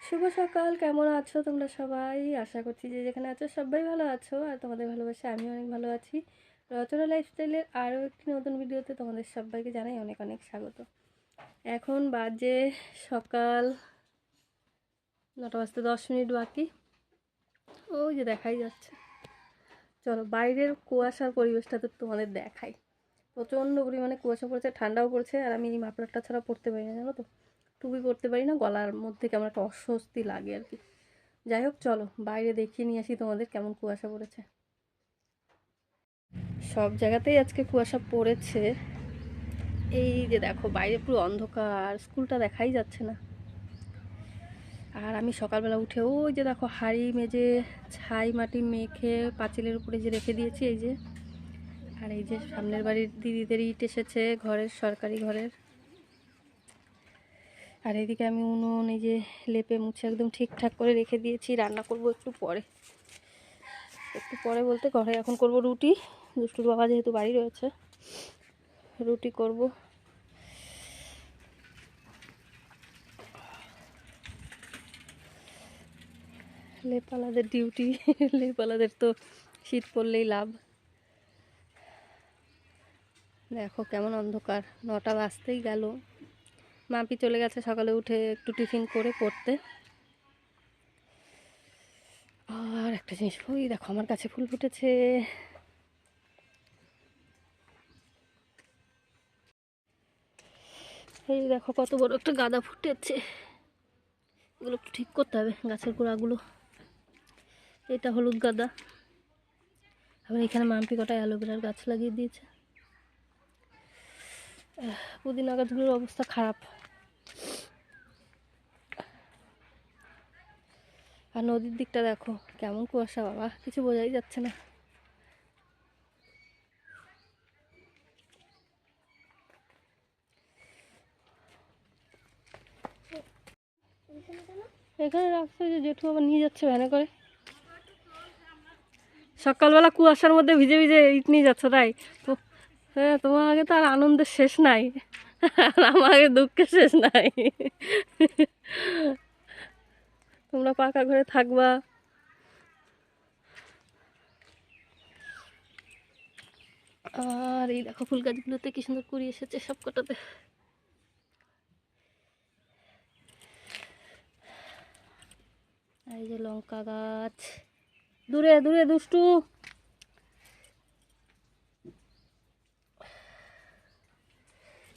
শুভ সকাল, কেমন আছো তোমরা সবাই? আশা করছি যে যেখানে আছো সবাই ভালো আছো আর তোমাদের ভালোবাসা আমি অনেক ভালো আছি। রচনা লাইফস্টাইলের আরও একটি নতুন ভিডিওতে তোমাদের সবাইকে জানাই অনেক অনেক স্বাগত। এখন বাজে সকাল নটা বাজতে দশ মিনিট বাকি। ওই যে দেখাই যাচ্ছে। চলো বাইরের কুয়াশার পরিবেশটা তো তোমাদের দেখাই। প্রচণ্ড পরিমাণে কুয়াশা পড়েছে, ঠান্ডাও পড়ছে আর আমি এই মাফলারটা ছাড়া পড়তে পারি না, জানো তো? টুপি পরতে পারি না, গলার মধ্যে কেমন একটা অস্বস্তি লাগে আর কি। যাই হোক, চলো বাইরে দেখিয়ে নিয়ে আসি তোমাদের কেমন কুয়াশা পড়েছে। সব জায়গাতেই আজকে কুয়াশা পড়েছে। এই যে দেখো, বাইরে পুরো অন্ধকার, স্কুলটা দেখাই যাচ্ছে না। আর আমি সকালবেলা উঠে ওই যে দেখো, হাড়ি মেজে, ছাই মাটি মেখে পাঁচিলের উপরে যে রেখে দিয়েছি, এই যে। আর এই যে সামনের বাড়ির দিদিদের ইট এসেছে, ঘরের, সরকারি ঘরের। আর এদিকে আমি উনুন, এই যে লেপে মুছে একদম ঠিকঠাক করে রেখে দিয়েছি। রান্না করব একটু পরে। একটু পরে বলতে ঘরে এখন করব রুটি। দুষ্টুর বাবা যেহেতু বাড়ি রয়েছে, রুটি করব। লেপালাদের ডিউটি, লেপালাদের তো শীত পড়লেই লাভ। দেখো কেমন অন্ধকার, নটা বাজতেই গেল। মাপি চলে গেছে সকালে উঠে একটু টিফিন করে পড়তে। আর একটা জিনিস, ওই দেখো আমার কাছে ফুল ফুটেছে। এই দেখো কত বড় একটা গাঁদা ফুটেছে। এগুলো একটু ঠিক করতে হবে গাছের গোড়াগুলো। এটা হলুদ গাঁদা। আবার এখানে মাম্পি কটা অ্যালোভেরার গাছ লাগিয়ে দিয়েছে। পুদিনা গাছগুলোর অবস্থা খারাপ। আর নদীর দিকটা দেখো, কেমন কুয়াশা বাবা, কিছু বোঝাই যাচ্ছে না। এখানে রাখছে যে জেঠু আবার নিয়ে যাচ্ছে ভ্যানে করে। সকালবেলা কুয়াশার মধ্যে ভিজে ভিজে ইট নিয়ে যাচ্ছে, তাই? তো হ্যাঁ তোমার আগে তো আর আনন্দের শেষ নাই। আর আমার আগে দুঃখের শেষ নাই। তোমরা পাকা ঘরে থাকবা। আর এই দেখো ফুল গাছগুলোতে কি সুন্দর কুড়ি এসেছে সব কটাতে এই যে লঙ্কা গাছ। দূরে দূরে, দুষ্টু।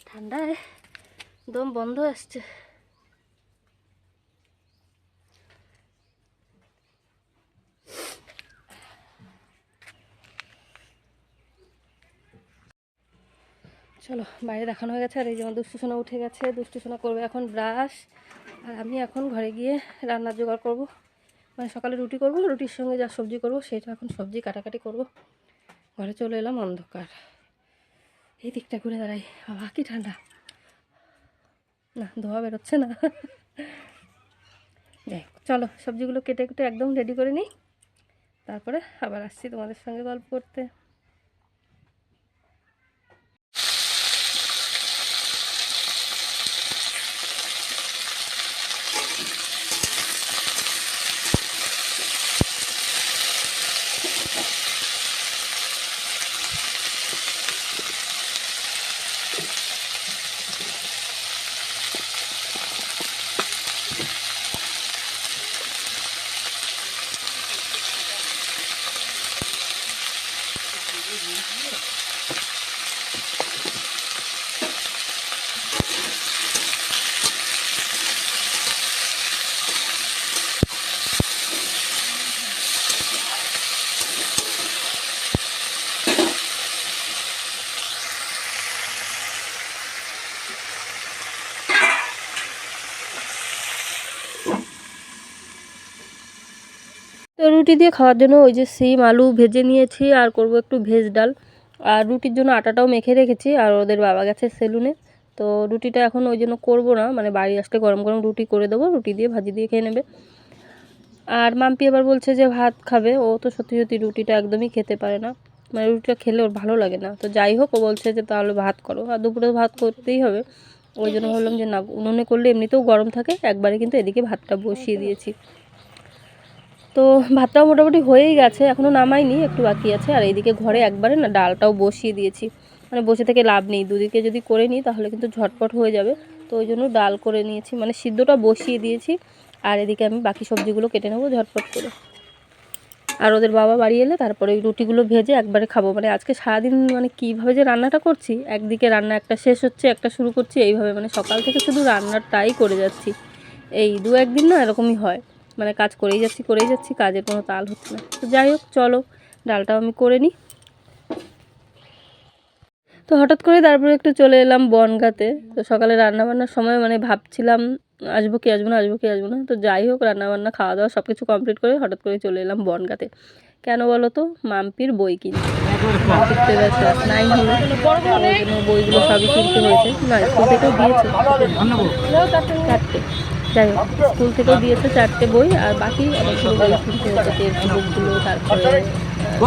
ঠান্ডায় দম বন্ধ আসছে। চলো, বাইরে দেখানো হয়ে গেছে আর এই যেমন দুষ্টু সোনা উঠে গেছে, দুষ্টু সোনা করবে এখন ব্রাশ। আর আমি এখন ঘরে গিয়ে রান্নার জোগাড় করব। মানে সকালে রুটি করব, রুটির সঙ্গে যা সবজি করব সেটা এখন সবজি কাটাকাটি করব। ঘরে চলে এলাম অন্ধকার। এই দিকটা ঘুরে দাঁড়াই, বাবা, কি ঠান্ডা। না, ধোয়া বেরোচ্ছে না। যাই চলো, সবজিগুলো কেটে কেটে একদম রেডি করে নিই। তারপরে আবার আসছি তোমাদের সঙ্গে গল্প করতে। তো রুটি দিয়ে খাওয়ার জন্য ওই যে সিম, আলু ভেজে নিয়েছি আর করব একটু ভেজ ডাল। আর রুটির জন্য আটাটাও মেখে রেখেছি আর ওদের বাবা গেছে সেলুনে। তো রুটিটা এখন ওই জন্য করব না মানে বাড়ি আসলে গরম গরম রুটি করে দেবো, রুটি দিয়ে ভাজি দিয়ে খেয়ে নেবে। আর মাম্পি আবার বলছে যে ভাত খাবে, ও তো সত্যি সত্যি রুটিটা একদমই খেতে পারে না। মানে রুটিটা খেলে ওর ভালো লাগে না। তো যাই হোক, ও বলছে যে তাহলে ভাত করো। আর দুপুরে ভাত করতেই হবে। ওই জন্য ভাবলাম যে না, উনুনে করলে এমনিতেও গরম থাকে, একবারে কিন্তু এদিকে ভাতটা বসিয়ে দিয়েছি। তো ভাতটাও মোটামুটি হয়েই গেছে এখনও নামাইনি, একটু বাকি আছে। আর এইদিকে ঘরে একবারে না ডালটাও বসিয়ে দিয়েছি। মানে বসে থেকে লাভ নেই, দুদিকে যদি করে নিই তাহলে কিন্তু ঝটপট হয়ে যাবে। তো ওই জন্য ডাল করে নিয়েছি মানে সিদ্ধটা বসিয়ে দিয়েছি। আর এদিকে আমি বাকি সবজিগুলো কেটে নেব ঝটপট করে। আর ওদের বাবা বাড়ি এলে তারপরে ওই রুটিগুলো ভেজে একবারে খাব। মানে আজকে সারাদিন মানে কীভাবে যে রান্নাটা করছি, একদিকে রান্না একটা শেষ হচ্ছে, একটা শুরু করছি, এইভাবে মানে সকাল থেকে শুধু রান্নাটাই করে যাচ্ছি। এই দু একদিন না এরকমই হয়। মানে কাজ করেই যাচ্ছি করেই যাচ্ছি কাজের কোনো তাল হচ্ছে না। তো যাই হোক চলো ডালটাও আমি করে নিই। তো হঠাৎ করে তারপরে একটু চলে এলাম বনগাতে। তো সকালে রান্নাবান্নার সময় মানে ভাবছিলাম আসব কি আসব না আসব কি আসব না। তো যাই হোক রান্নাবান্না খাওয়া দাওয়া সব কিছু কমপ্লিট করে হঠাৎ করে চলে এলাম বনগাতে। কেন বলো তো? মাম্পির বই কিনতে। মাম্পির তো এবার ক্লাস নাইন হলো বইগুলো সবই কিনতে হয়েছে। না স্কুল থেকেও দিয়েছে। চারটে। যাই হোক, স্কুল থেকেও দিয়েছে চারটে বই, আর বাকি অনেকগুলো বই কিনতে হয়েছে টেক্সট বুকগুলো, তারপরে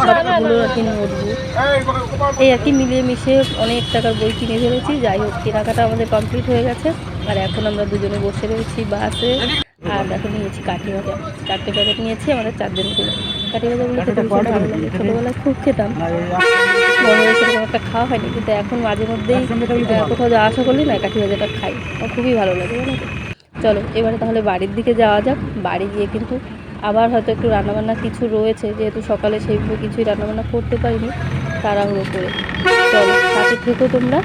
সবগুলো আর কি নোটবুক। এই আর কি মিলিয়ে মিশিয়ে অনেক টাকার বই কিনে ফেলেছি। যাই হোক, কেনাকাটা আমাদের কমপ্লিট হয়ে গেছে। আর এখন আমরা দুজনে বসে রয়েছি বাসে। আর দেখো, নিয়েছি কাঠি ভাজা চারটে প্যাকেট নিয়েছি, আমাদের চারজনগুলো কাঠি ভাজাগুলো খেতে ভীষণ ভালো লাগে। ছোটোবেলায় খুব খেতাম। বড় একটা খাওয়া হয়নি, কিন্তু এখন মাঝে মধ্যেই কোথাও যাওয়া আসা করলে না কাঠি ভাজাটা খাই। আমার খুবই ভালো লাগে চলো, এবারে তাহলে বাড়ির দিকে যাওয়া যাক। বাড়ি গিয়ে কিন্তু আবার হয়তো একটু রান্নাবান্না কিছু রয়েছে, যেহেতু সকালে সেইভাবে কিছুই রান্নাবান্না করতে পারিনি, তাড়াহুড়ো করে। চলো সাথে থেকো তোমরা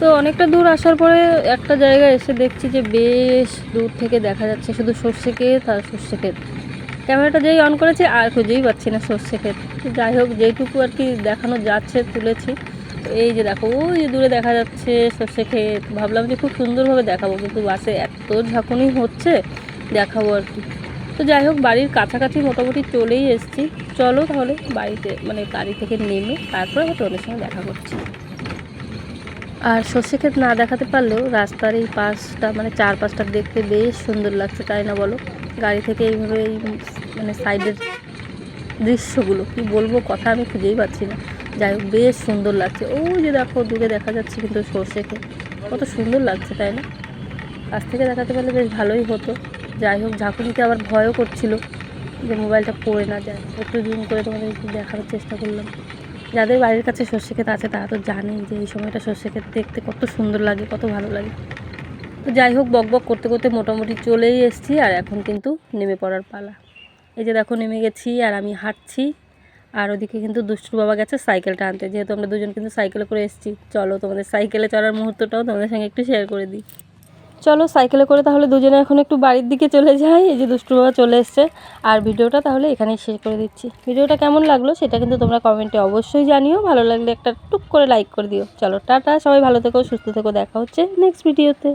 তো অনেকটা দূর আসার পরে একটা জায়গায় এসে দেখছি যে বেশ দূর থেকে দেখা যাচ্ছে শুধু সর্ষে ক্ষেত আর সর্ষে ক্ষেত। ক্যামেরাটা যেই অন করেছি, আর খুঁজেই পাচ্ছি না সর্ষে ক্ষেত। যাই হোক, যেইটুকু আর কি দেখানো যাচ্ছে, তুলেছি। এই যে দেখো, ওই যে দূরে দেখা যাচ্ছে সর্ষে ক্ষেত। ভাবলাম যে খুব সুন্দরভাবে দেখাবো, কিন্তু বাসে এত ঝাঁকুনি হচ্ছে, দেখাবো আর কি। তো যাই হোক, বাড়ির কাছাকাছি মোটামুটি চলেই এসেছি। চলো তাহলে বাড়িতে মানে গাড়ি থেকে নেমে, তারপরে হয়তো ওদের সঙ্গে দেখা করছি। আর সর্ষে ক্ষেত না দেখাতে পারলেও রাস্তার এই পাশটা মানে চার পাশটা দেখতে বেশ সুন্দর লাগছে, তাই না বলো? গাড়ি থেকে এইভাবে এই মানে সাইডের দৃশ্যগুলো, কি বলব কথা আমি খুঁজেই পাচ্ছি না। যাই হোক, বেশ সুন্দর লাগছে। ওই যে দেখো, দূরে দেখা যাচ্ছে কিন্তু সর্ষে ক্ষেত। কত সুন্দর লাগছে, তাই না? কাছ থেকে দেখাতে পারলে বেশ ভালোই হতো। যাই হোক, ঝাঁকুনিতে আবার ভয়ও করছিল যে মোবাইলটা পড়ে না যায় একটু জুম করে তোমাদের দেখানোর চেষ্টা করলাম। যাদের বাড়ির কাছে সর্ষে ক্ষেত আছে, তারা তো জানেই যে এই সময়টা সর্ষে ক্ষেত দেখতে কত সুন্দর লাগে, কত ভালো লাগে। তো যাই হোক, বক বক করতে করতে মোটামুটি চলেই এসেছি আর এখন কিন্তু নেমে পড়ার পালা। এই যে দেখো, নেমে গেছি আর আমি হাঁটছি আর ওদিকে কিন্তু দুষ্টুর বাবা গেছে সাইকেলটা আনতে। যেহেতু আমরা দুজন কিন্তু সাইকেলে করে এসেছি, চলো তোমাদের সাইকেলে চড়ার মুহূর্তটাও তোমাদের সঙ্গে একটু শেয়ার করে দিই। চলো সাইকেলে করে তাহলে দুজনে এখন একটু বাড়ির দিকে চলে যাই। এই যে দুষ্টু বাবা চলে এসছে। আর ভিডিওটা তাহলে এখানেই শেষ করে দিচ্ছি। ভিডিওটা কেমন লাগল সেটা কিন্তু তোমরা কমেন্টে অবশ্যই জানিও। ভালো লাগলে একটা টুক করে লাইক করে দিও। চলো টাটা, সবাই ভালো থেকো, সুস্থ থেকো। দেখা হচ্ছে নেক্সট ভিডিওতে